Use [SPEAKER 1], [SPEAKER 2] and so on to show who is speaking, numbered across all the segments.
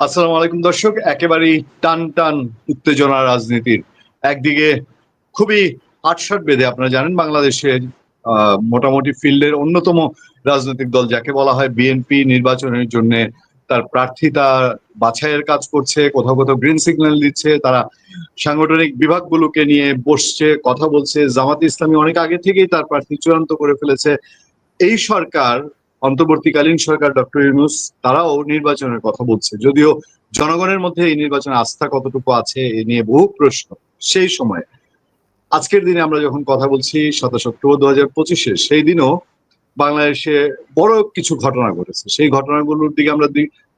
[SPEAKER 1] আসসালামু আলাইকুম দর্শক একেবারেই টান টান উত্তেজনা রাজনীতির একদিকে খুবই আটসাট বেঁধে আপনারা জানেন বাংলাদেশে আহ, মোটামুটি ফিল্ডের অন্যতম রাজনৈতিক দল যাকে বলা হয় বিএনপি নির্বাচনের জন্য তার প্রার্থিতা বাছাইয়ের কাজ করছে কোথাও কোথাও গ্রিন সিগন্যাল দিচ্ছে তারা সাংগঠনিক বিভাগগুলোকে নিয়ে বসছে কথা বলছে। জামাত ইসলামী অনেক আগে থেকেই তার প্রার্থী চূড়ান্ত করে ফেলেছে। এই সরকার অন্তর্বর্তীকালীন সরকার ডক্টর ইউনুস, তারাও নির্বাচনের কথা বলছে। যদিও জনগণের মধ্যে এই নির্বাচনে আস্থা কতটুকু আছে, এ নিয়ে বহু প্রশ্ন সেই সময়। আজকের দিনে আমরা যখন কথা বলছি, সাতাশ অক্টোবর দু হাজার পঁচিশে, সেই দিনও বাংলাদেশে বড় কিছু ঘটনা ঘটেছে। সেই ঘটনাগুলোর দিকে আমরা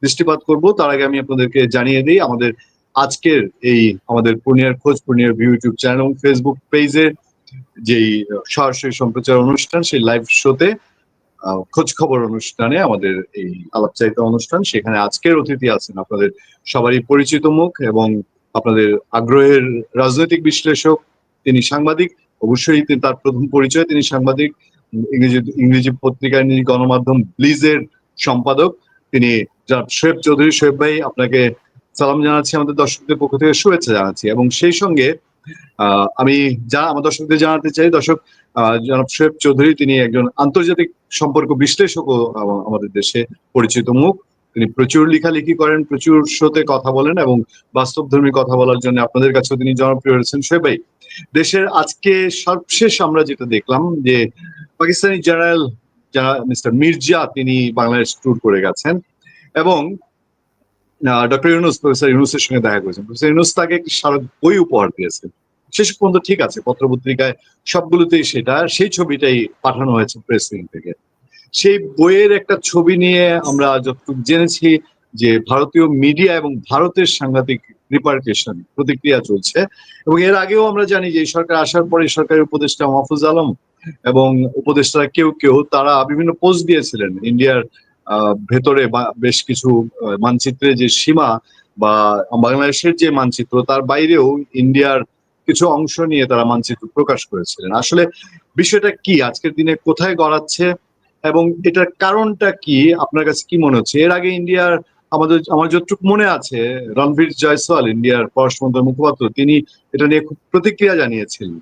[SPEAKER 1] দৃষ্টিপাত করব। তার আগে আমি আপনাদেরকে জানিয়ে দিই, আমাদের আজকের এই আমাদের পূর্ণিয়ার খোঁজ, পূর্ণিয়ার ইউটিউব চ্যানেল এবং ফেসবুক পেজে যেই সরাসরি সম্প্রচার অনুষ্ঠান, সেই লাইভ শোতে খোঁজ খবর অনুষ্ঠানে আমাদের এই আলাপচারিতা অনুষ্ঠান, সেখানে আজকের অতিথি আছেন আপনাদের সবারই পরিচিত মুখ এবং আপনাদের আগ্রহের রাজনৈতিক বিশ্লেষক, তিনি সাংবাদিক, অবশ্যই তিনি তার প্রথম পরিচয়, তিনি সাংবাদিক, ইংরেজি ইংরেজি পত্রিকা ইংরেজি গণমাধ্যম ব্লিজের সম্পাদক। তিনি শোয়েব চৌধুরী শোয়েব ভাই, আপনাকে সালাম জানাচ্ছি, আমাদের দর্শকদের পক্ষ থেকে শুভেচ্ছা জানাচ্ছি এবং সেই সঙ্গে আমি যা আমার দর্শকদের জানাতে চাই, দর্শক জনাব শোয়েব চৌধুরী, তিনি একজন আন্তর্জাতিক সম্পর্ক বিশ্লেষকও আম- আমাদের দেশে পরিচিত মুখ। তিনি প্রচুর লেখালেখি করেন, প্রচুর শোতে কথা বলেন এবং বাস্তবধর্মী কথা বলার জন্য আপনাদের কাছেও তিনি জনপ্রিয় হয়েছেন। শোয়েব ভাই, দেশের আজকে সর্বশেষ আমরা যেটা দেখলাম যে পাকিস্তানি জেনারেল, যারা মিস্টার মির্জা, তিনি বাংলাদেশ ট্যুর করে গেছেন এবং ডক্টর ইউনুস প্রফেসর ইউনুসের সঙ্গে দেখা করেছেন। প্রফেসর ইউনুস তাকে একটি স্মারক বই উপহার দিয়েছেন শেষ পর্যন্ত ঠিক আছে, পত্রপত্রিকায় সবগুলোতেই সেটা। সেই ছবিটাই পাঠানো হয়েছে প্রেস থেকে। সেই বইয়ের একটা ছবি নিয়ে আমরা যতটুকু জেনেছি যে ভারতীয় মিডিয়া এবং ভারতের সাংঘাতিক রিপার্কেশন প্রতিক্রিয়া চলছে। এবং এর আগেও আমরা জানি যে সরকার আসার পরে সরকারের উপদেষ্টা মাহফুজ আলম এবং উপদেষ্টা কেউ কেউ, তারা বিভিন্ন পোস্ট দিয়েছিলেন ইন্ডিয়ার ভেতরে বেশ কিছু মানচিত্রে যে সীমা বা বাংলাদেশের যে মানচিত্র, তার বাইরেও ইন্ডিয়ার কিছু অংশ নিয়ে তারা মানচিত্র প্রকাশ করেছিলেন। আসলে বিষয়টা কি? আজকের দিনে কোথায় গড়াচ্ছে? এবং এটার কারণটা কি? আপনার কাছে কি মনে হচ্ছে? এর আগে ইন্ডিয়ার আমাদের, আমার যতটুকু মনে আছে, রণবীর জয়সওয়াল, ইন্ডিয়ার পররাষ্ট্রমন্ত্রী মুখপাত্র তিনি এটা নিয়ে খুব প্রতিক্রিয়া জানিয়েছিলেন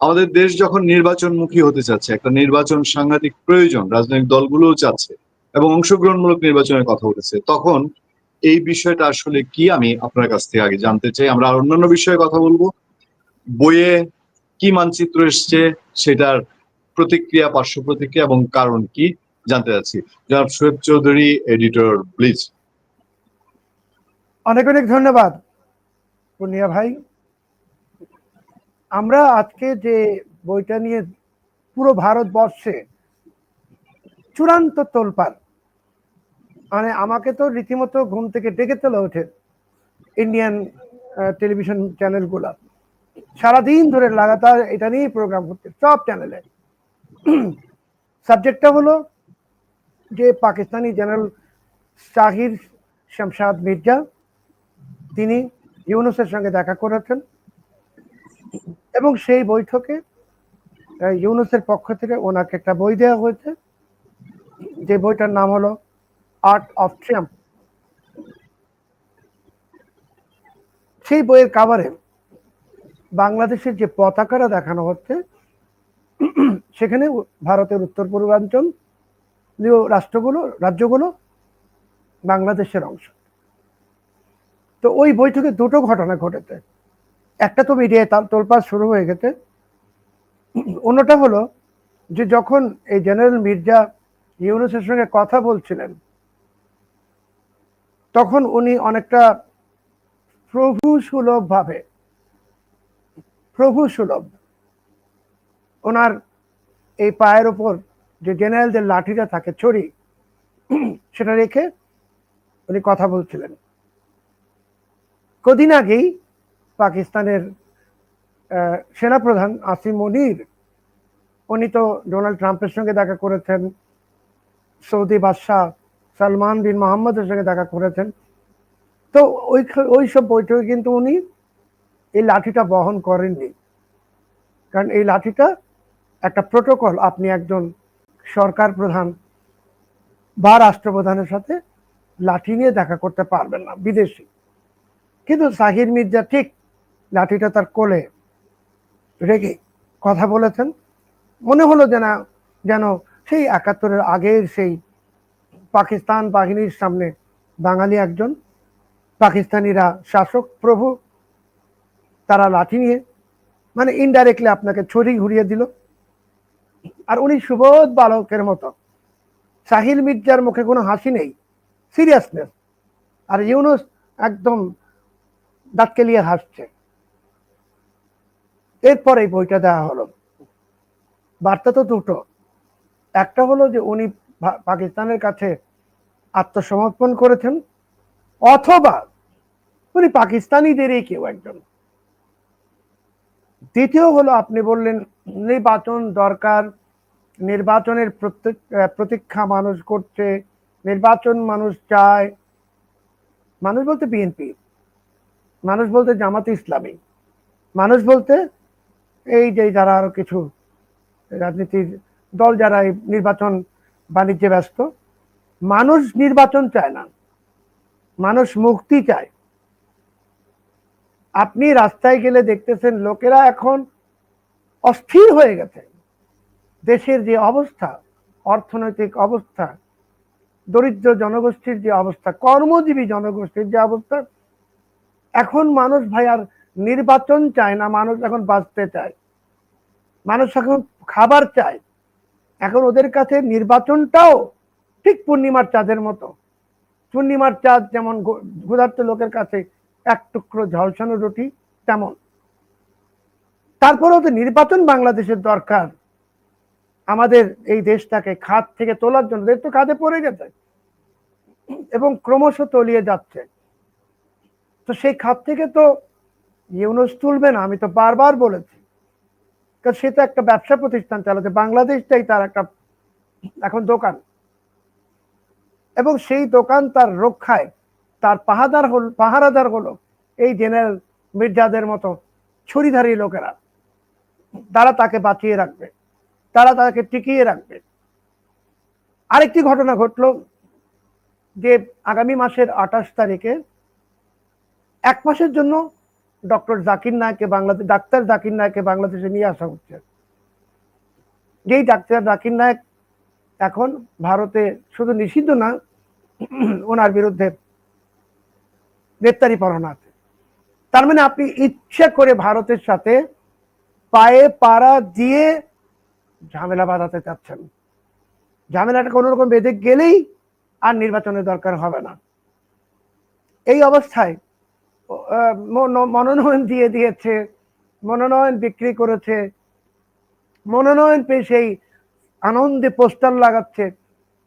[SPEAKER 1] আমাদের দেশ যখন নির্বাচনমুখী হতে চাচ্ছে, একটা নির্বাচন সাংঘাতিক প্রয়োজন, রাজনৈতিক দলগুলোও চাচ্ছে এবং অংশগ্রহণমূলক নির্বাচনের কথা উঠেছে। তখন এই বিষয়টা আসলে কি আমি আপনার কাছ থেকে আগে জানতে চাই। আমরা আর অন্যান্য বিষয়ে কথা বলব। বইয়ে কি মানচিত্র এসছে, সেটার প্রতিক্রিয়া, পার্শ্ব প্রতিক্রিয়া এবং কারণ কি জানতে চাচ্ছি। জনাব শোয়েব চৌধুরী, এডিটর প্লিজ
[SPEAKER 2] অনেক অনেক ধন্যবাদ পুনিয়া ভাই। আমরা আজকে যে বইটা নিয়ে পুরো ভারতবর্ষে চূড়ান্ত তোলপার মানে আমাকে তো রীতিমতো ঘুম থেকে ডেকে তোলা ওঠে ইন্ডিয়ান টেলিভিশন চ্যানেলগুলা সারাদিন ধরে লাগাতার এটা নিয়েই প্রোগ্রাম করতে সব চ্যানেলে সাবজেক্টটা হলো যে পাকিস্তানি জেনারেল শাহির শামশাদ মির্জা তিনি ইউনুসের সঙ্গে দেখা করেছেন এবং সেই বৈঠকে ইউনুসের পক্ষ থেকে ওনাকে একটা বই দেওয়া হয়েছে। যে বইটার নাম হলো আর্ট অফ ট্রিয়াম্প সেই বইয়ের কাভারে বাংলাদেশের যে পতাকাটা দেখানো হচ্ছে, সেখানে ভারতের উত্তর পূর্বাঞ্চল রাষ্ট্রগুলো, রাজ্যগুলো বাংলাদেশের অংশ। তো ওই বৈঠকে দুটো ঘটনা ঘটেছে। একটা তো মিডিয়ায় তাল, তোলপাড় শুরু হয়ে গেছে। অন্যটা হলো যে যখন এই জেনারেল মির্জা ইউনুসের সঙ্গে কথা বলছিলেন তখন উনি অনেকটা প্রভু সুলভ ভাবে প্রভু সুলভ ওনার এই পায়ের ওপর যে জেনারেলদের লাঠিটা থাকে ছড়ি সেটা রেখে উনি কথা বলছিলেন। কদিন আগেই পাকিস্তানের সেনাপ্রধান আসিম মনির, উনি তো ডোনাল্ড ট্রাম্পের সঙ্গে দেখা করেছেন, সৌদি বাদশাহ সালমান বিন মোহাম্মদের সঙ্গে দেখা করেছেন। তো ওই ওই সব বৈঠকে কিন্তু উনি এই লাঠিটা বহন করেননি। কারণ এই লাঠিটা একটা প্রোটোকল, আপনি একজন সরকার প্রধান বা রাষ্ট্রপ্রধানের সাথে লাঠি নিয়ে দেখা করতে পারবেন না, বিদেশি। কিন্তু সাহির মির্জা ঠিক লাঠিটা তার কোলে রেখে কথা বলেছেন। মনে হলো যে না যেন সেই একাত্তরের আগের সেই পাকিস্তান বাহিনীর সামনে বাঙালি একজন পাকিস্তানিরা শাসক, প্রভু, তারা লাঠি নিয়ে মানে ইনডাইরেক্টলি আপনাকে ছড়ি ঘুরিয়ে দিল। আর উনি সুবোধ বালকের মতো, সাহিল মির্জার মুখে কোনো হাসি নেই সিরিয়াসনেস আর ইউনুস একদম দাঁতকেলিয়ে হাসছে। এরপর বইটা দেওয়া হলো। বার্তা তো দুটো। একটা হলো যে উনি পাকিস্তানের কাছে আত্মসমর্পণ করেছেন, অথবা উনি পাকিস্তানিদেরই কেউ একজন। দ্বিতীয় হলো আপনি বললেন, নির্বাচন দরকার, নির্বাচনের প্রতীক্ষা মানুষ করছে, নির্বাচন মানুষ চায়। মানুষ বলতে বিএনপি মানুষ বলতে জামাত ইসলামী, মানুষ বলতে এই যে যারা আরও কিছু রাজনীতির দল যারা এই নির্বাচন বাণিজ্যে ব্যস্ত, মানুষ নির্বাচন চায় না, মানুষ মুক্তি চায়। আপনি রাস্তায় গেলে দেখতেছেন লোকেরা এখন অস্থির হয়ে গেছে। দেশের যে অবস্থা, অর্থনৈতিক অবস্থা, দরিদ্র জনগোষ্ঠীর যে অবস্থা, কর্মজীবী জনগোষ্ঠীর যে অবস্থা, এখন মানুষ ভাই আর নির্বাচন চায় না, মানুষ এখন বাঁচতে চায়। মানুষ এখন খাবার চায়। এখন ওদের কাছে নির্বাচনটাও ঠিক পূর্ণিমার চাঁদের মতো। পূর্ণিমার চাঁদ যেমন ক্ষুধার্ত লোকের কাছে এক টুকরো ঝলসানো রুটি, তেমন। তারপরেও তো নির্বাচন বাংলাদেশের দরকার। আমাদের এই দেশটাকে খাত থেকে তোলার জন্য। তো খাদে পড়ে গেছে। এবং ক্রমশ তলিয়ে যাচ্ছে। তো সেই খাত থেকে তো ইউনুস তুলবে না, আমি তো বারবার বলেছি। কারণ সে তো একটা ব্যবসা প্রতিষ্ঠান চালাচ্ছে বাংলাদেশটাই তার একটা এখন দোকান। এবং সেই দোকান তার রক্ষায়, তার পাহাদার হল, পাহারাদার হলো এই জেনারেল মির্জাদের মতো ছুরিধারী লোকেরা। তারা তাকে বাঁচিয়ে রাখবে, তারা তাকে টিকিয়ে রাখবে। আরেকটি ঘটনা ঘটলো যে আগামী মাসের আঠাশ তারিখে এক মাসের জন্য ডক্টর জাকির নায়ককে বাংলাদেশ ডাক্তার জাকির নায়ককে বাংলাদেশে নিয়ে আসা হচ্ছে। যেই ডাক্তার জাকির নায়ক এখন ভারতে শুধু নিষিদ্ধ না, ওনার বিরুদ্ধে গ্রেপ্তারি পরোয়ানা আছে। তার মানে আপনি ইচ্ছা করে ভারতের সাথে পায়ে পাড়া দিয়ে ঝামেলা বাঁধাতে চাচ্ছেন। ঝামেলাটা কোনো রকম বেঁধে গেলেই আর নির্বাচনের দরকার হবে না। এই অবস্থায় মনোনয়ন দিয়ে দিয়েছে, মনোনয়ন বিক্রি করেছে, মনোনয়ন পেয়ে সেই আনন্দে পোস্টার লাগাচ্ছে।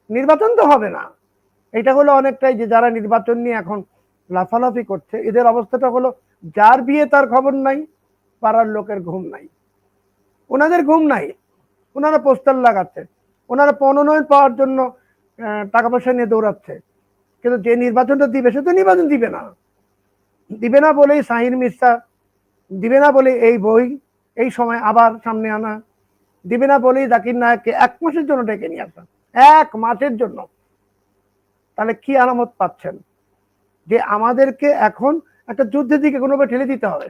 [SPEAKER 2] নির্বাচন তো হবে না। এটা হলো অনেকটাই যে যারা নির্বাচন নিয়ে এখন লাফালাফি করছে, এদের অবস্থাটা হলো যার বিয়ে তার খবর নাই, পাড়ার লোকের ঘুম নাই। ওনাদের ঘুম নাই, ওনারা পোস্টার লাগাচ্ছে, ওনারা মনোনয়ন পাওয়ার জন্য টাকা পয়সা নিয়ে দৌড়াচ্ছে। কিন্তু যে নির্বাচনটা দিবে, সে তো নির্বাচন দিবে না। দিবে না বলেই শাহিন মির্জা দিবে না বলে এই বই এই সময় আবার সামনে আনা। দিবে না বলেই জাকির নায়ককে এক মাসের জন্য ডেকে নিয়ে আসা। এক মাসের জন্য। তাহলে কি আলামত পাচ্ছেন? যে আমাদেরকে এখন একটা যুদ্ধের দিকে কোনোভাবে ঠেলে দিতে হবে।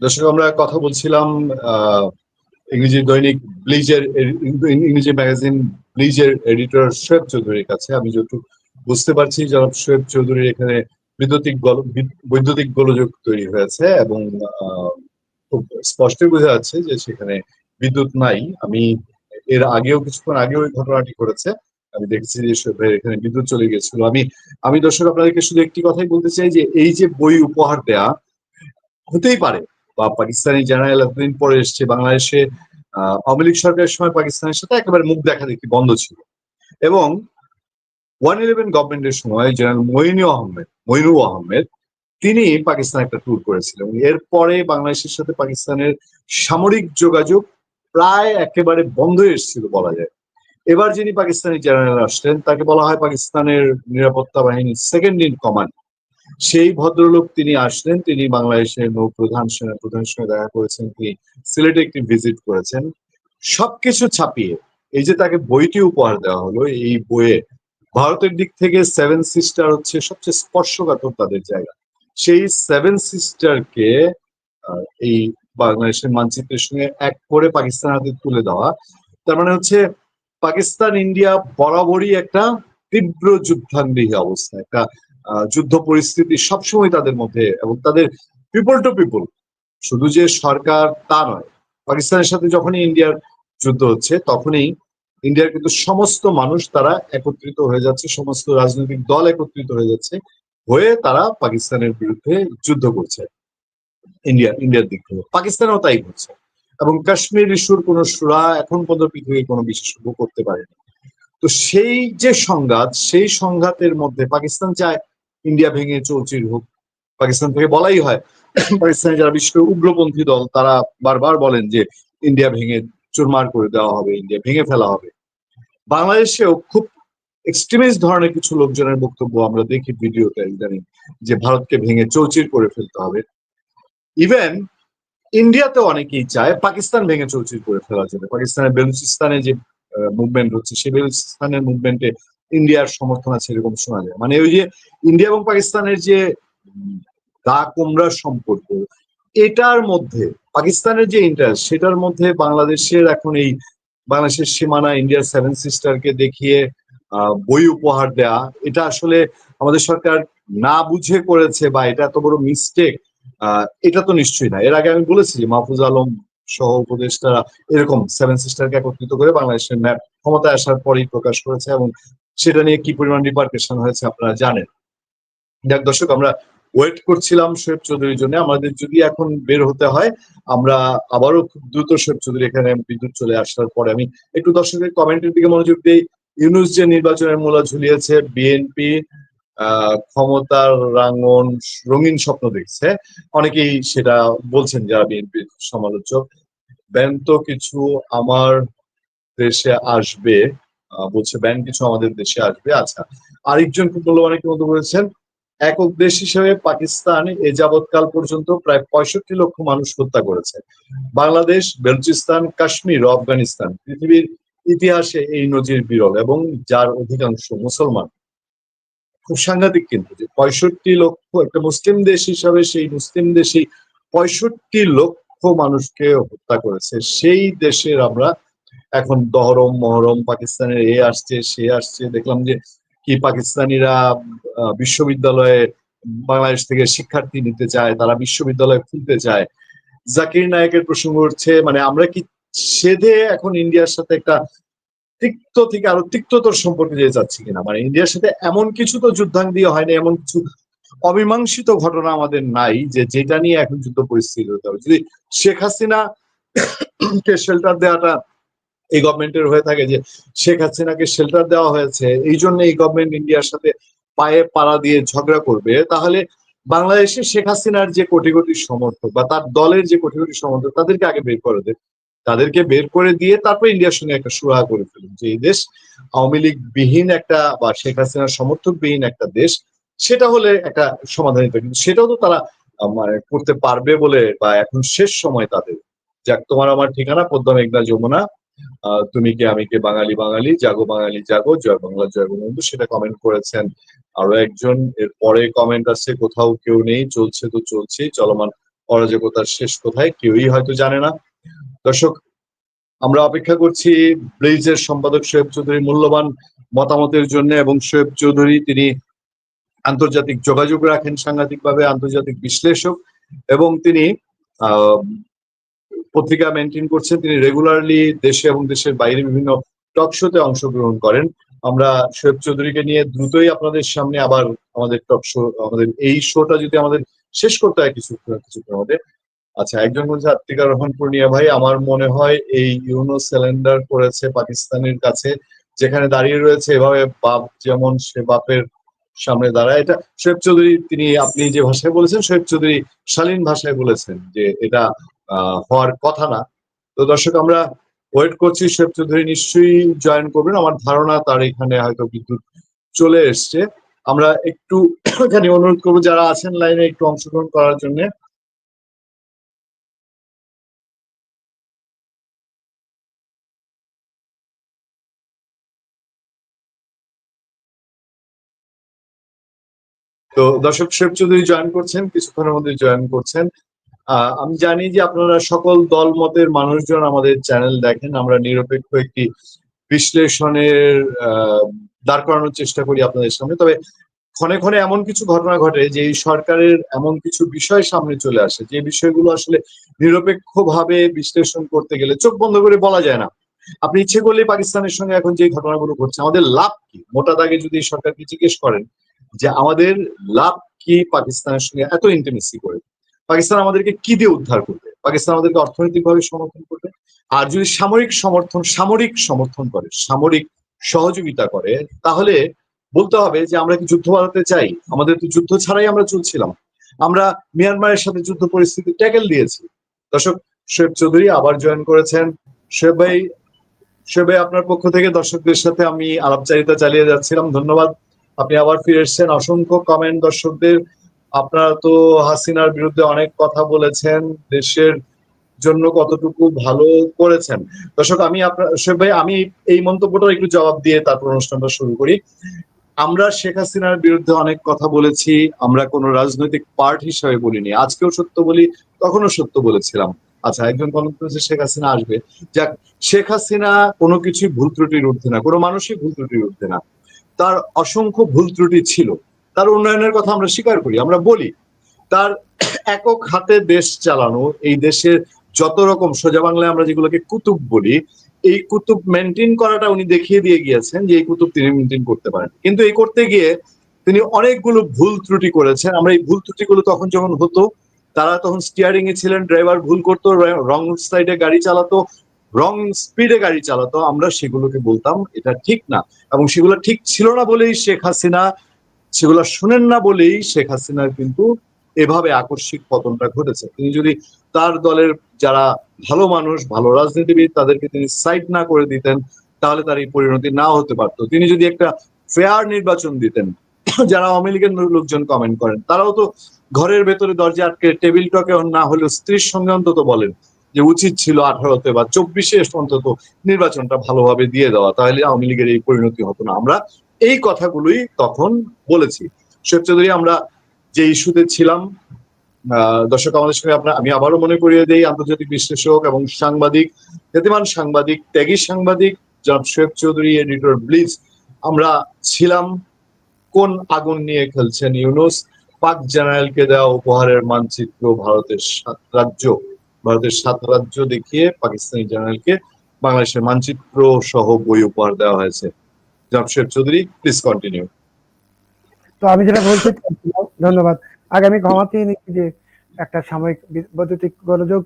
[SPEAKER 1] দর্শক আমরা কথা বলছিলাম আহ, ইংরেজি দৈনিক ব্লিজের ইংরেজি ম্যাগাজিন ব্লিজের এডিটর শোয়েব চৌধুরীর কাছে আমি যতটুকু বুঝতে পারছি, জনাব শোয়েব চৌধুরীর এখানে বিদ্যুতিক বৈদ্যুতিক গোলযোগ তৈরি হয়েছে এবং খুব স্পষ্টই বোঝা যাচ্ছে যে সেখানে বিদ্যুৎ নাই। আমি এর আগেও, কিছুক্ষণ আগেও এই ঘটনাটি ঘটেছে। আমি দেখেছি যে শোয়েবের এখানে বিদ্যুৎ চলে গেছিল আমি আমি দর্শক, আপনাদেরকে শুধু একটি কথাই বলতে চাই যে এই যে বই উপহার দেয়া, হতেই পারে বা পাকিস্তানি জেনারেল এতদিন পরে এসছে বাংলাদেশে আওয়ামী লীগ সরকারের সময় পাকিস্তানের সাথে একেবারে মুখ দেখা দেখি বন্ধ ছিল। এবং ওয়ান ইলেভেন গভর্নমেন্টের সময় জেনারেল মইনু আহমেদ মইনু আহমেদ, তিনি পাকিস্তান একটা ট্যুর করেছিলেন। এরপরে বাংলাদেশের সাথে পাকিস্তানের সামরিক যোগাযোগ প্রায় একেবারে বন্ধ এসেছিল বলা যায়। এবার যিনি পাকিস্তানি জেনারেল আসলেন, তাকে বলা হয় পাকিস্তানের নিরাপত্তা বাহিনীর সেকেন্ড ইন কমান্ড সেই ভদ্রলোক তিনি আসলেন, তিনি বাংলাদেশের নৌ প্রধান সঙ্গে দেখা করেছেন, তিনি সিলেটে একটি ভিজিট করেছেন। সবকিছু ছাপিয়ে এই যে তাকে বইটি উপহার দেওয়া হলো, এই বইয়ে ভারতের দিক থেকে সেভেন সিস্টার হচ্ছে সবচেয়ে স্পর্শকাতর তাদের জায়গা। সেই সেভেন সিস্টারকে এই বাংলাদেশের মানচিত্রের সঙ্গে এক করে পাকিস্তান হাতে তুলে দেওয়া। তার মানে হচ্ছে পাকিস্তান ইন্ডিয়া বরাবরই একটা তীব্র যুদ্ধাঙ্গী অবস্থা। একটা যুদ্ধ পরিস্থিতি সবসময় তাদের মধ্যে এবং তাদের পিপল টু পিপল শুধু যে সরকার তা নয়, পাকিস্তানের সাথে যখনই ইন্ডিয়ার যুদ্ধ হচ্ছে, তখনই ইন্ডিয়ার কিন্তু সমস্ত মানুষ তারা একত্রিত হয়ে যাচ্ছে, সমস্ত রাজনৈতিক দল একত্রিত হয়ে যাচ্ছে, হয়ে তারা পাকিস্তানের বিরুদ্ধে যুদ্ধ করছে। ইন্ডিয়া, ইন্ডিয়ার দিক থেকে। পাকিস্তানও তাই করছে এবং কাশ্মীর ইস্যুর কোনো সুরা এখন পর্যন্ত পৃথিবীর কোনো বিশেষজ্ঞ করতে পারেনি। তো সেই যে সংঘাত, সেই সংঘাতের মধ্যে পাকিস্তান চায় ইন্ডিয়া ভেঙে চৌচির হোক পাকিস্তান থেকে বলাই হয়, পাকিস্তানের যারা করে উগ্রপন্থী দল, তারা বারবার বলেন যে ইন্ডিয়া ভেঙে চুরমার করে দেওয়া হবে, ইন্ডিয়া ভেঙে ফেলা হবে। বাংলাদেশেও খুব এক্সট্রিমিস্ট ধরনের কিছু লোকজনের বক্তব্য আমরা দেখি ভিডিওতে ইদানিং, যে ভারতকে ভেঙে চৌচির করে ফেলতে হবে। ইভেন ইন্ডিয়াতে অনেকেই চায় পাকিস্তান ভেঙে চৌচির করে ফেলার জন্য। পাকিস্তানের বেলুচিস্তানে যে মুভমেন্ট হচ্ছে, সেই বেলুচিস্তানের মুভমেন্টে ইন্ডিয়ার সমর্থন আছে এরকম শোনা যায়। মানে ওই যে ইন্ডিয়া এবং পাকিস্তানের যে দা কুমড়ার সম্পর্ক, এটার মধ্যে, পাকিস্তানের যে ইন্টারেস্ট সেটার মধ্যে বাংলাদেশের এখন এই বাংলাদেশের সীমানা, ইন্ডিয়ার সেভেন সিস্টারকে দেখিয়ে বই উপহার দেয়া, এটা আসলে আমাদের সরকার না বুঝে করেছে বা এটা এত বড় মিস্টেক এটা তো নিশ্চয়ই না। এর আগে আমি বলেছি যে মাহফুজ আলম সহ উপদেষ্টারা এরকম সেভেন সিস্টারকে একত্রিত করে বাংলাদেশের ম্যাপ ক্ষমতায় আসার পরেই প্রকাশ করেছে এবং সেটা নিয়ে কি পরিমাণ রিপার্কেশন হয়েছে আপনারা জানেন। দেখ দর্শক, আমরা ওয়েট করছিলাম শোয়েব চৌধুরীর জন্য। আমাদের যদি এখন বের হতে হয়, আমরা আবারও খুব দ্রুত শোয়েব চৌধুরী এখানে বিদ্যুৎ চলে আসার পরে আমি একটু দর্শকের কমেন্টের দিকে মনোযোগ দিই। ইউনুস যে নির্বাচনের মূলা ঝুলিয়েছে বিএনপি ক্ষমতার রাঙ্গন রঙিন স্বপ্ন দেখছে। অনেকেই সেটা বলছেন যারা বিএনপির সমালোচক। ব্যান তো কিছু আমার দেশে আসবে। বলছে ব্যান কিছু আমাদের দেশে আসবে। আচ্ছা আরেকজন মূল্যবান একটি মতো বলেছেন, একক দেশ হিসেবে পাকিস্তান এ যাবৎকাল পর্যন্ত প্রায় পঁয়ষট্টি লক্ষ মানুষ হত্যা করেছে। বাংলাদেশ, বেলুচিস্তান, কাশ্মীর ও আফগানিস্তান পৃথিবীর ইতিহাসে এই নজির বিরল এবং যার অধিকাংশ মুসলমান। খুব সাংঘাতিক কিন্তু যে পঁয়ষট্টি লক্ষ একটা মুসলিম দেশ হিসাবে সেই মুসলিম দেশই পঁয়ষট্টি লক্ষ মানুষকে হত্যা করেছে। সেই দেশের আমরা এখন দহরম মহরম, পাকিস্তানের এ আসছে, সে আসছে। দেখলাম যে কি পাকিস্তানিরা বিশ্ববিদ্যালয়ে বাংলাদেশ থেকে শিক্ষার্থী নিতে চায়, তারা বিশ্ববিদ্যালয় খুলতে চায়। জাকির নায়কের প্রসঙ্গ উঠছে মানে আমরা কি সেধে এখন ইন্ডিয়ার সাথে একটা তিক্ত থেকে আরও তিক্ততর সম্পর্কে যেতে চাচ্ছি কিনা? মানে ইন্ডিয়ার সাথে এমন কিছু তো যুদ্ধাঙ্গি হয়নি, এমন কিছু অমীমাংসিত ঘটনা আমাদের নাই যে যেটা নিয়ে এখন যুদ্ধ পরিস্থিতি হতে হবে। যদি শেখ হাসিনা কে শেল্টার দেওয়াটা এই গভর্নমেন্টের হয়ে থাকে যে শেখ হাসিনাকে শেল্টার দেওয়া হয়েছে, এই জন্য এই গভর্নমেন্ট ইন্ডিয়ার সাথে পায়ে পাড়া দিয়ে ঝগড়া করবে, তাহলে বাংলাদেশে শেখ হাসিনার যে কোটি কোটি সমর্থক বা তার দলের যে কোটি কোটি সমর্থক, তাদেরকে আগে বের করে দেবে তাদেরকে বের করে দিয়ে তারপর ইন্ডিয়ার সঙ্গে একটা সুরাহা করে ফেলুন যে এই দেশ আওয়ামী লীগ বিহীন একটা বা শেখ হাসিনার সমর্থক বিহীন একটা দেশ, সেটা হলে একটা সমাধান হতো কিন্তু সেটাও তো তারা মানে করতে পারবে বলে বা এখন শেষ সময় তাদের। যাক, তোমার আমার ঠিকানা, পদ্মা মেঘনা যমুনা। তুমি কি, আমি কে বাঙালি বাঙালি? জাগো বাঙালি জাগো, জয় বাংলা, জয় বঙ্গবন্ধু, সেটা কমেন্ট করেছেন। আরও একজন, এর পরে কমেন্ট আছে কোথাও কেউ নেই, চলছে তো চলছেই, চলমান অরাজকতার শেষ কোথায়, কেউই হয়তো জানে না। দর্শক, আমরা অপেক্ষা করছি ব্রিজের সম্পাদক শোয়েব চৌধুরী মূল্যবান মতামতের জন্য এবং শোয়েব চৌধুরী, তিনি আন্তর্জাতিক যোগাযোগ রাখেন সাংঘাতিকভাবে, আন্তর্জাতিক বিশ্লেষক এবং তিনি পত্রিকা মেনটেন করছেন তিনি রেগুলারলি দেশে এবং দেশের বাইরে বিভিন্ন টক শোতে অংশগ্রহণ করেন। আমরা শোয়েব চৌধুরীকে নিয়ে দ্রুতই আপনাদের সামনে আবার আমাদের টক শো আমাদের এই শোটা যদি আমাদের শেষ করতে হয় কিছু কিছুক্ষণ আমাদের আচ্ছা একজন বলছে আত্মিকা রহমান পূর্ণিয়া ভাই, আমার মনে হয় এই ইউনো সিলিন্ডার করেছে পাকিস্তানের কাছে, যেখানে দাঁড়িয়ে রয়েছে এভাবে বাপ যেমন সে বাপের সামনে দাঁড়ায়। এটা শোয়েব চৌধুরী, তিনি আপনি যে ভাষায় বলেছেন, শোয়েব চৌধুরী শালীন ভাষায় বলেছেন যে এটা হওয়ার কথা না। তো দর্শক, আমরা ওয়েট করছি শোয়েব চৌধুরী নিশ্চয়ই জয়েন করবেন। আমার ধারণা তার এখানে হয়তো বিদ্যুৎ চলে এসছে। আমরা একটু এখানে অনুরোধ করব, যারা আছেন লাইনে একটু অংশগ্রহণ করার জন্য। তো দর্শক শেখ চৌধুরী জয়েন করছেন, কিছুক্ষণের মধ্যে জয়েন করছেন। আমি জানি যে আপনারা সকল দল মতের মানুষজন আমাদের চ্যানেল দেখেন। আমরা নিরপেক্ষ একটি বিশ্লেষণের দাঁড় করানোর চেষ্টা করি আপনাদের সামনে। তবে ক্ষণে ক্ষণে এমন কিছু ঘটনা ঘটে যে এই সরকারের এমন কিছু বিষয় সামনে চলে আসে, যে বিষয়গুলো আসলে নিরপেক্ষভাবে বিশ্লেষণ করতে গেলে চোখ বন্ধ করে বলা যায় না। আপনি ইচ্ছে করলে পাকিস্তানের সঙ্গে এখন যে ঘটনাগুলো ঘটছে, আমাদের লাভ কি? মোটা দাগে যদি সরকারকে জিজ্ঞেস করেন যে আমাদের লাভ কি পাকিস্তানের সঙ্গে এত ইন্টিমেসি করে? পাকিস্তান আমাদেরকে কি দিয়ে উদ্ধার করবে? পাকিস্তান আমাদেরকে অর্থনৈতিকভাবে সমর্থন করবে? আর যদি সামরিক সমর্থন সামরিক সমর্থন করে, সামরিক সহযোগিতা করে, তাহলে বলতে হবে যে আমরা কি যুদ্ধ বাড়াতে চাই? আমাদের তো যুদ্ধ ছাড়াই আমরা চলছিলাম। আমরা মিয়ানমারের সাথে যুদ্ধ পরিস্থিতি ট্যাকেল দিয়েছি। দর্শক, শোয়েব চৌধুরী আবার জয়েন করেছেন। শোয়েব ভাই শোয়েব ভাই, আপনার পক্ষ থেকে দর্শকদের সাথে আমি আলাপচারিতা চালিয়ে যাচ্ছিলাম। ধন্যবাদ। আপনি আবার ফিরে এসেছেন। অসংখ্য কমেন্ট দর্শকদের আপনারা তো হাসিনার বিরুদ্ধে অনেক কথা বলেছেন, দেশের জন্য কতটুকু ভালো করেছেন। দর্শক, আমি আপনার ভাই, আমি এই মন্তব্যটা একটু জবাব দিয়ে তারপর অনুষ্ঠানটা শুরু করি। আমরা শেখ হাসিনার বিরুদ্ধে অনেক কথা বলেছি, আমরা কোনো রাজনৈতিক পার্ট হিসাবে বলিনি। আজকেও সত্য বলি, তখনও সত্য বলেছিলাম। আচ্ছা একজন করেছে শেখ হাসিনা আসবে, যাক, শেখ হাসিনা কোনো কিছুই ভুল ত্রুটির ঊর্ধ্বে না, কোনো মানুষই ভুল ত্রুটির ঊর্ধ্বে না। তার অসংখ্য ভুল ত্রুটি ছিল। তার উন্নয়নের কথা আমরা স্বীকার করি, আমরা বলি, তার একক হাতে দেশ চালানো, এই দেশের যত রকম সোজা বাংলায় আমরা যেগুলোকে কুতুব বলি, এই কুতুব মেনটেন করাটা উনি দেখিয়ে দিয়ে গিয়েছেন যে এই কুতুব তিনি মেনটেন করতে পারেন। কিন্তু এই করতে গিয়ে তিনি অনেকগুলো ভুল ত্রুটি করেছেন। আমরা এই ভুল ত্রুটিগুলো তখন যখন হতো, তারা তখন স্টিয়ারিং এ ছিলেন ড্রাইভার ভুল করতো রং সাইডে গাড়ি চালাতো রং স্পিডে গাড়ি চালাতো, আমরা সেগুলোকে বলতাম, এটা ঠিক না। এবং সেগুলো ঠিক ছিল না বলেই শেখ হাসিনা সেগুলো শুনেন না বলেই শেখ হাসিনার কিন্তু এভাবে আকস্মিক পতনটা ঘটেছে। তিনি যদি তার দলের যারা ভালো মানুষ, ভালো রাজনীতিবিদ, তাদেরকে তিনি সাইড না করে দিতেন, তাহলে তার এই পরিণতি না হতে পারতো। তিনি যদি একটা ফেয়ার নির্বাচন দিতেন, যারা আওয়ামী লীগের লোকজন কমেন্ট করেন, তারাও তো ঘরের ভেতরে দরজা আটকে টেবিল টকে না হলেও স্ত্রীর সঙ্গে অন্তত বলেন যে উচিত ছিল আঠারোতে বা চব্বিশে অন্তত নির্বাচনটা ভালোভাবে দিয়ে দেওয়া, তাহলে আওয়ামী লীগের এই পরিণতি হতো না। আমরা এই কথাগুলোই তখন বলেছি। শেখ চৌধুরী, আমরা যে ইস্যুতে ছিলাম দর্শক আমাদের সঙ্গে আপনার, আমি আবারও মনে করিয়ে দেই, আন্তর্জাতিক বিশ্লেষক এবং সাংবাদিক, খ্যাতিমান সাংবাদিক, ত্যাগী সাংবাদিক, জনাব শেখ চৌধুরী, এডিটর ব্লিজ, আমরা ছিলাম কোন আগুন নিয়ে খেলছেন ইউনুস? পাক জেনারেলকে দেওয়া উপহারের মানচিত্র ভারতের সাত রাজ্য, ভারতের সাত রাজ্য দেখিয়ে পাকিস্তানি জেনারেলকে বাংলাদেশের মানচিত্র সহ বই উপহার দেওয়া হয়েছে। শেখ চৌধুরী প্লিজ কন্টিনিউ
[SPEAKER 2] তো আমি যেটা ধন্যবাদ। যে একটা সাময়িক বৈদ্যুতিক গোলযোগ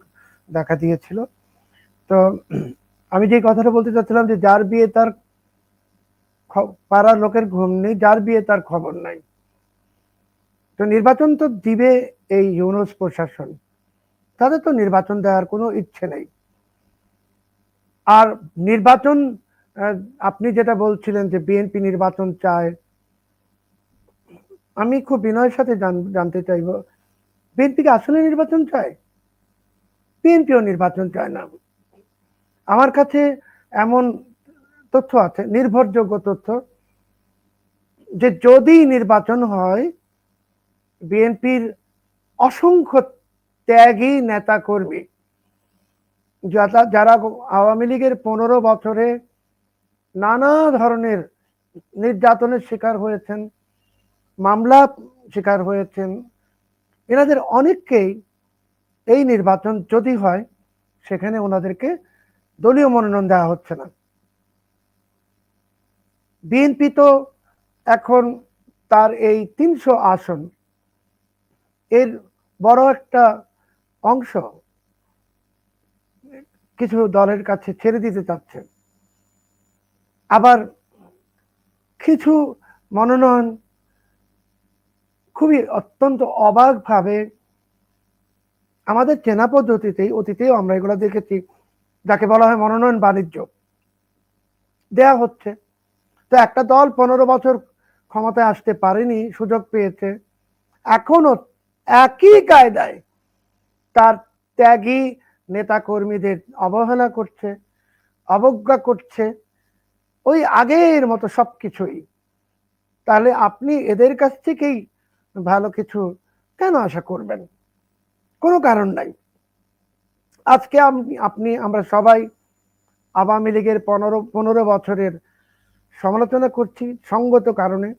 [SPEAKER 2] দেখা দিয়েছিল। তো আমি যে কথাটা বলতে চাচ্ছিলাম যে যার বিয়ে তার পাড়ার লোকের ঘুম নেই, যার বিয়ে তার খবর নাই। তো নির্বাচন তো দিবে এই ইউনুস প্রশাসন। তাদের তো নির্বাচন দেওয়ার কোনো ইচ্ছে নেই। আর নির্বাচন আপনি যেটা বলছিলেন যে বিএনপি নির্বাচন চায়, আমি খুব বিনয়ের সাথে জান- জানতে চাইব। বিএনপি কি আসলে নির্বাচন চায়? বিএনপিও নির্বাচন চায় না। আমার কাছে এমন তথ্য আছে, নির্ভরযোগ্য তথ্য, যে যদি নির্বাচন হয়, বিএনপির অসংখ্য ত্যাগী নেতা কর্মী যারা আওয়ামী লীগের পনেরো বছরে নানা ধরনের নির্যাতনের শিকার হয়েছেন, মামলা শিকার হয়েছেন। এনাদের অনেককেই এই নির্বাচন যদি হয়, সেখানে ওনাদেরকে দলীয় মনোনয়ন দেওয়া হচ্ছে না। বিএনপি তো এখন তার এই তিনশো আসন, এর বড় একটা অংশ কিছু দলের কাছে ছেড়ে দিতে চাচ্ছে। আবার কিছু মনোনয়ন খুবই অত্যন্ত অবাকভাবে আমাদের চেনা পদ্ধতিতেই, অতীতেও আমরা এগুলো দেখেছি, যাকে বলা হয় মনোনয়ন বাণিজ্য। দেয়া হচ্ছে। তো একটা দল পনেরো বছর ক্ষমতায় আসতে পারেনি, সুযোগ পেয়েছে। এখনও একই কায়দায় তার ত্যাগী নেতা কর্মীদের অবহেলা করছে, অবজ্ঞা করছে। ওই আগের মতো সবকিছুই। তাহলে আপনি এদের কাছ থেকেই ভালো কিছু কেন আশা করবেন? কোনো কারণ নাই। আজকে আপনি, আমরা সবাই আওয়ামী লীগের পনেরো পনেরো বছরের সমালোচনা করছি সঙ্গত কারণে।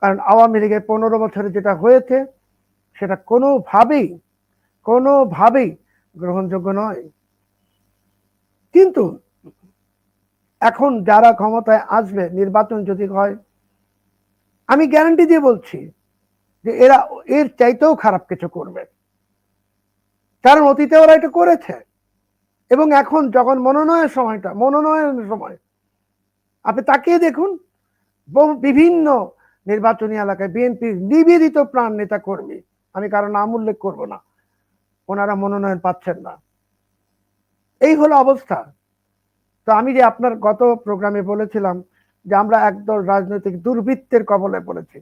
[SPEAKER 2] কারণ আওয়ামী লীগের পনেরো বছরে যেটা হয়েছে, সেটা কোনোভাবেই কোনোভাবেই গ্রহণযোগ্য নয়। কিন্তু এখন যারা ক্ষমতায় আসবে, নির্বাচন যদি হয়, আমি গ্যারান্টি দিয়ে বলছি যে এরা এর চাইতেও খারাপ কিছু করবে। কারণ অতীতে ওরা এটা করেছে। এবং এখন যখন মনোনয়নের সময়টা, মনোনয়নের সময়, আপনি তাকিয়ে দেখুন বিভিন্ন নির্বাচনী এলাকায় বিএনপির নিবেদিত প্রাণ নেতা কর্মী আমি কারও নাম উল্লেখ করব না, ওনারা মনোনয়ন পাচ্ছেন না। এই হলো অবস্থা। তো আমি যে আপনার গত প্রোগ্রামে বলেছিলাম যে আমরা একদল রাজনৈতিক দুর্বৃত্তের কবলে পড়েছি।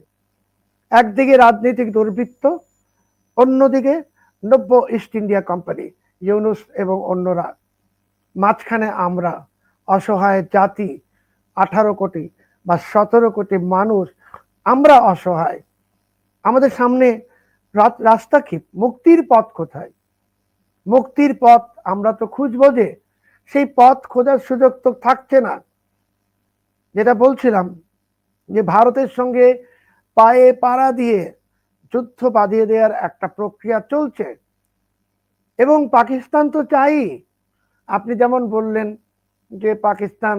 [SPEAKER 2] একদিকে রাজনৈতিক দুর্বৃত্ত, অন্যদিকে নব্য ইস্ট ইন্ডিয়া কোম্পানি ইউনুস এবং অন্যরা। মাঝখানে আমরা অসহায় জাতি, আঠারো কোটি বা সতেরো কোটি মানুষ, আমরা অসহায়। আমাদের সামনে রাস্তা কি? মুক্তির পথ কোথায়? মুক্তির পথ আমরা তো খুঁজবো যে সেই পথ খোঁজার সুযোগ তো থাকছে না। যেটা বলছিলাম যে ভারতের সঙ্গে পায়ে পাড়া দিয়ে যুদ্ধ বাঁধিয়ে দেওয়ার একটা প্রক্রিয়া চলছে। এবং পাকিস্তান তো চাই। আপনি যেমন বললেন যে পাকিস্তান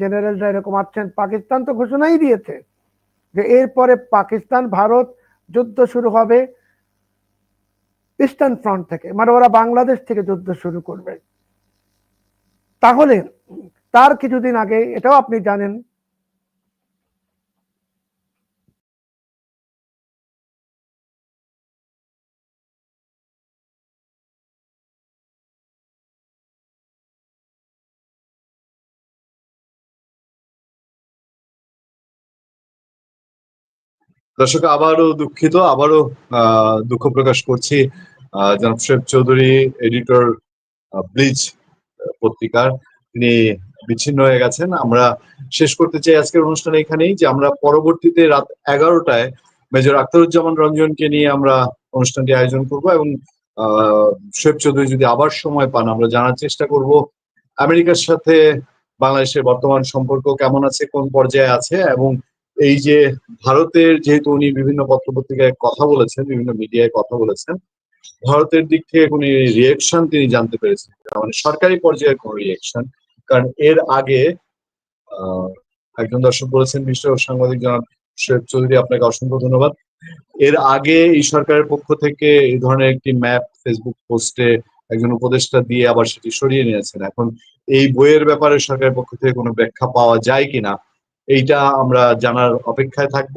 [SPEAKER 2] জেনারেলরা এরকম আছেন, পাকিস্তান তো ঘোষণাই দিয়েছে যে এরপরে পাকিস্তান, ভারত যুদ্ধ শুরু হবে ইস্টার্ন ফ্রন্ট থেকে মানে ওরা বাংলাদেশ থেকে যুদ্ধ শুরু করবে। তাহলে তার কিছুদিন আগে এটাও আপনি জানেন।
[SPEAKER 1] দর্শক, আবারও দুঃখিত, আবারও দুঃখ প্রকাশ করছি জনাব শেখ চৌধুরী এডিটর ব্লিজ পত্রিকার তিনি বিচ্ছিন্ন হয়ে গেছেন। আমরা শেষ করতে চাই আজকের অনুষ্ঠান এখানেই যে আমরা পরবর্তীতে রাত এগারোটায় মেজর আখতারুজ্জামান রঞ্জনকে নিয়ে আমরা অনুষ্ঠানটি আয়োজন করব এবং শেখ চৌধুরী যদি আবার সময় পান, আমরা জানার চেষ্টা করব আমেরিকার সাথে বাংলাদেশের বর্তমান সম্পর্ক কেমন আছে, কোন পর্যায়ে আছে এবং এই যে ভারতের যেহেতু উনি বিভিন্ন পত্রপত্রিকায় কথা বলেছেন, বিভিন্ন মিডিয়ায় কথা বলেছেন ভারতের দিক থেকে কোন রিয়েকশন তিনি জানতে পেরেছেন। মানে সরকারি পর্যায়ের কোন রিয়েকশন কারণ এর আগে একজন দর্শক বলেছেন বিশ্ব সাংবাদিক জনাব শেখ চৌধুরী, আপনাকে অসংখ্য ধন্যবাদ। এর আগে এই সরকারের পক্ষ থেকে এই ধরনের একটি ম্যাপ ফেসবুক পোস্টে একজন উপদেষ্টা দিয়ে আবার সেটি সরিয়ে নিয়েছেন। এখন এই বইয়ের ব্যাপারে সরকারের পক্ষ থেকে কোনো ব্যাখ্যা পাওয়া যায় কিনা, এইটা আমরা জানার অপেক্ষায় থাকব।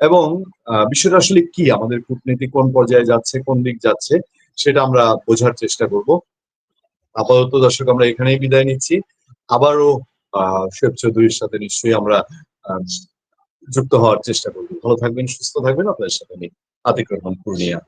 [SPEAKER 1] এবং বিষয়টা আসলে কি? আমাদের কূটনীতি কোন পর্যায়ে যাচ্ছে, কোন দিক যাচ্ছে, সেটা আমরা বোঝার চেষ্টা করব। আপাতত দর্শক, আমরা এখানেই বিদায় নিচ্ছি। আবারও শেখ চৌধুরীর সাথে নিশ্চয়ই আমরা যুক্ত হওয়ার চেষ্টা করব। ভালো থাকবেন, সুস্থ থাকবেন। আপনাদের সাথে আতিক রহমান, পূর্ণিয়া।